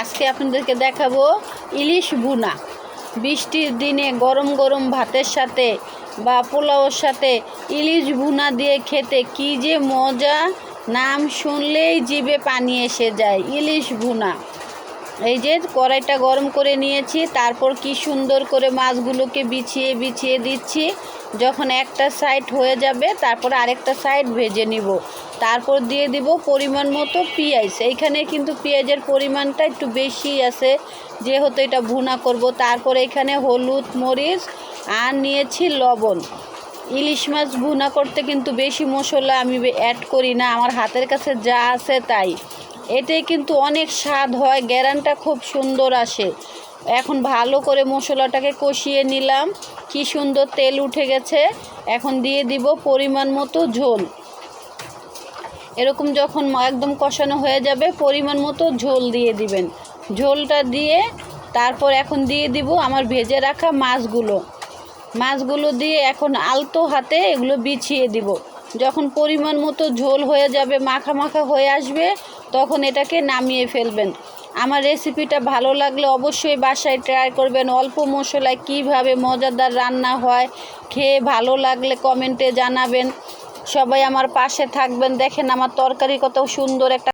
আজকে আপনাদেরকে দেখাবো ইলিশ ভুনা। বৃষ্টির দিনে গরম গরম ভাতের সাথে বা পোলাওর সাথে ইলিশ ভুনা দিয়ে খেতে কি যে মজা, নাম শুনলেই জিভে পানি এসে যায় ইলিশ ভুনা। এই যে কড়াইটা গরম করে নিয়েছি, তারপর কি সুন্দর করে মাছগুলোকে বিছিয়ে বিছিয়ে দিচ্ছি। যখন একটা সাইড হয়ে যাবে, তারপর আরেকটা সাইড ভেজে নিব। তারপর দিয়ে দিব পরিমাণ মতো পেঁয়াজ। এইখানে কিন্তু পেঁয়াজের পরিমাণটা একটু বেশি আছে, যেহেতু এটা ভুনা করব। তারপর এখানে হলুদ মরিচ আর নিয়েছি লবণ। ইলিশ মাছ ভুনা করতে কিন্তু বেশি মশলা আমি অ্যাড করি না, আমার হাতের কাছে যা আছে তাই। এটাই কিন্তু অনেক স্বাদ হয় গ্যারানটা খুব সুন্দর আসে। এখন ভালো করে মশলাটাকে কষিয়ে নিলাম, কি সুন্দর তেল উঠে গেছে। এখন দিয়ে দিব পরিমাণ মতো ঝোল। এরকম যখন একদম কষানো হয়ে যাবে, পরিমাণ মতো ঝোল দিয়ে দিবেন। ঝোলটা দিয়ে তারপর এখন দিয়ে দিব আমার ভেজে রাখা মাছগুলো। মাছগুলো দিয়ে এখন আলতো হাতে এগুলো বিছিয়ে দিব। যখন পরিমাণ মতো ঝোল হয়ে যাবে, মাখা মাখা হয়ে আসবে, তখন এটাকে নামিয়ে ফেলবেন। আমার রেসিপিটা ভালো লাগলে অবশ্যই বাসায় ট্রাই করবেন, অল্প মশলায় কীভাবে মজাদার রান্না হয়, খেয়ে ভালো লাগলে কমেন্টে জানাবেন। সবাই আমার পাশে থাকবেন, দেখেন আমার তরকারি কত সুন্দর একটা